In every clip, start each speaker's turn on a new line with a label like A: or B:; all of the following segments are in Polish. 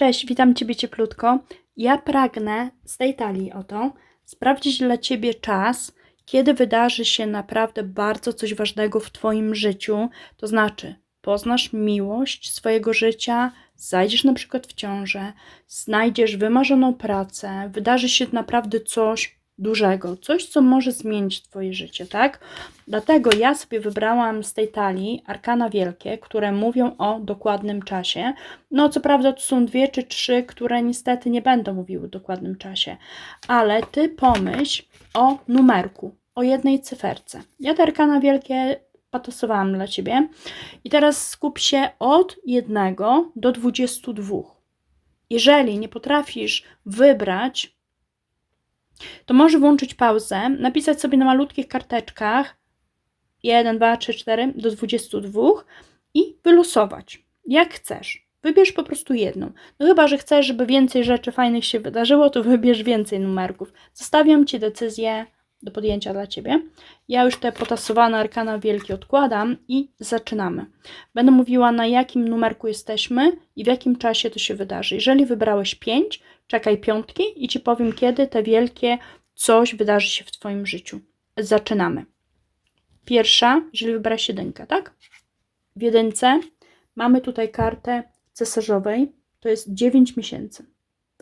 A: Cześć, witam Ciebie cieplutko. Ja pragnę z tej talii oto sprawdzić dla Ciebie czas, kiedy wydarzy się naprawdę bardzo coś ważnego w Twoim życiu. To znaczy, poznasz miłość swojego życia, zajdziesz na przykład w ciążę, znajdziesz wymarzoną pracę, wydarzy się naprawdę coś dużego, coś, co może zmienić Twoje życie, tak? Dlatego ja sobie wybrałam z tej talii arkana wielkie, które mówią o dokładnym czasie. No, co prawda, to są dwie czy trzy, które niestety nie będą mówiły o dokładnym czasie, ale ty pomyśl o numerku, o jednej cyferce. Ja te arkana wielkie patosowałam dla ciebie i teraz skup się od 1 do 22. Jeżeli nie potrafisz wybrać, to możesz włączyć pauzę, napisać sobie na malutkich karteczkach 1, 2, 3, 4 do 22 i wylosować. Jak chcesz. Wybierz po prostu jedną. No chyba, że chcesz, żeby więcej rzeczy fajnych się wydarzyło, to wybierz więcej numerków. Zostawiam Ci decyzję do podjęcia dla Ciebie. Ja już te potasowane arkana wielkie odkładam i zaczynamy. Będę mówiła na jakim numerku jesteśmy i w jakim czasie to się wydarzy. Jeżeli wybrałeś 5, czekaj piątki i Ci powiem, kiedy te wielkie coś wydarzy się w Twoim życiu. Zaczynamy. Pierwsza, jeżeli wybrałeś jedynkę, tak? W jedynce mamy tutaj kartę cesarzowej. To jest 9 miesięcy.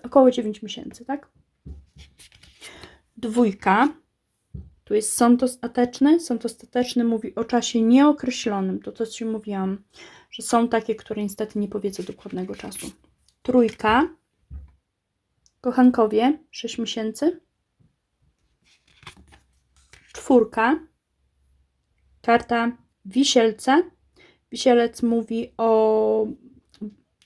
A: Około 9 miesięcy, tak? Dwójka. Tu jest sąd ostateczny. Sąd ostateczny mówi o czasie nieokreślonym. To, co Ci mówiłam, że są takie, które niestety nie powiedzą dokładnego czasu. Trójka. Kochankowie, 6 miesięcy. Czwórka. Karta wisielce. Wisielec mówi o.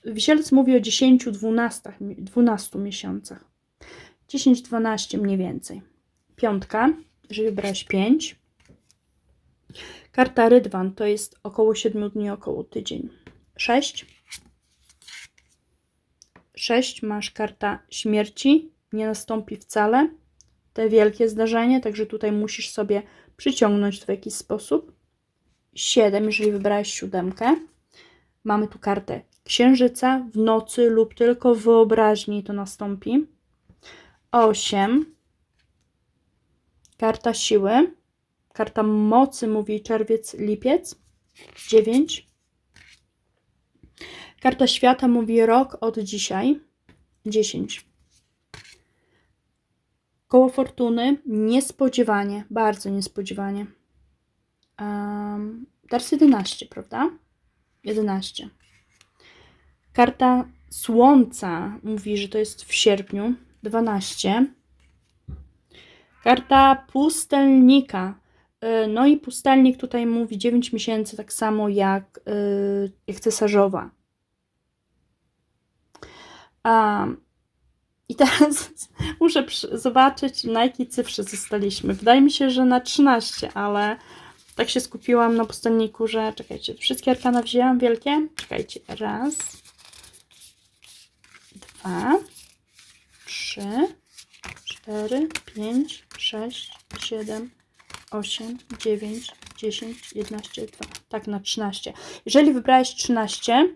A: Wisielec mówi o 10, 12, 12 miesiącach. 10-12 mniej więcej. Piątka, jeżeli wybrałeś 5. Karta Rydwan to jest około 7 dni, około tydzień. 6. 6 masz karta śmierci, nie nastąpi wcale. Te wielkie zdarzenie, także tutaj musisz sobie przyciągnąć to w jakiś sposób. 7, jeżeli wybrałeś siódemkę. Mamy tu kartę księżyca w nocy lub tylko w wyobraźni to nastąpi. 8. Karta siły. Karta mocy mówi czerwiec, lipiec. 9. Karta świata mówi rok od dzisiaj. 10. Koło fortuny niespodziewanie, bardzo niespodziewanie. Um, teraz 11, prawda? 11. Karta słońca mówi, że to jest w sierpniu. 12. Karta pustelnika. Y, No i pustelnik tutaj mówi 9 miesięcy, tak samo jak, y, jak cesarzowa. Um, I teraz muszę zobaczyć, na jakiej cyfrze zostaliśmy. Wydaje mi się, że na 13, ale tak się skupiłam na pustelniku, że czekajcie, wszystkie arkana wzięłam wielkie. Czekajcie, raz, dwa, trzy, cztery, pięć, sześć, siedem, osiem, dziewięć, dziesięć, jedenaście, dwa. Tak, na 13. Jeżeli wybrałeś 13,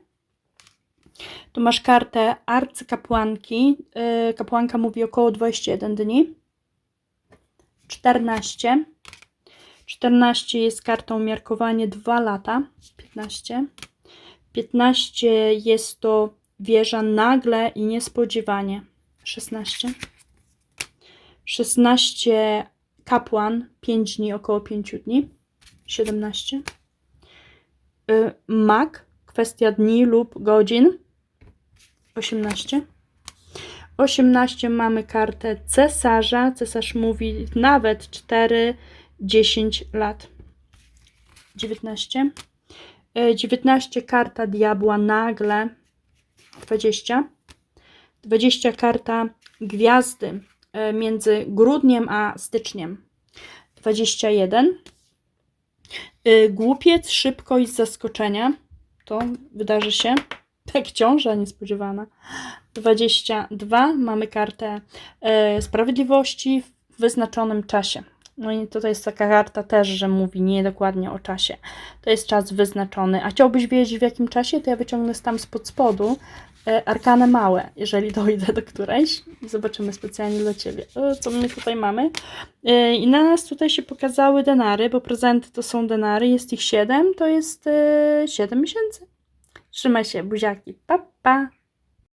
A: to masz kartę arcykapłanki. Yy, Kapłanka mówi około 21 dni. 14. 14 jest kartą miarkowanie 2 lata. 15. 15 jest to wieża nagle i niespodziewanie. 16. 16 kapłan 5 dni, około 5 dni. 17. Y, Mag, kwestia dni lub godzin. 18. 18 mamy kartę cesarza. Cesarz mówi nawet 4, 10 lat. 19. Y, 19 karta diabła nagle. 20. 20 karta gwiazdy y, między grudniem a styczniem. 21. Y, Głupiec, szybkość, zaskoczenia. To wydarzy się. Tak, ciąża niespodziewana. 22. Mamy kartę e, sprawiedliwości w wyznaczonym czasie. No i tutaj jest taka karta też, że mówi niedokładnie o czasie. To jest czas wyznaczony. A chciałbyś wiedzieć w jakim czasie? To ja wyciągnę tam spod spodu e, arkany małe, jeżeli dojdę do którejś. Zobaczymy specjalnie dla Ciebie, e, co my tutaj mamy. E, I na nas tutaj się pokazały denary, bo prezenty to są denary, jest ich 7, to jest e, 7 miesięcy. Trzymaj się, buziaki, pa, pa.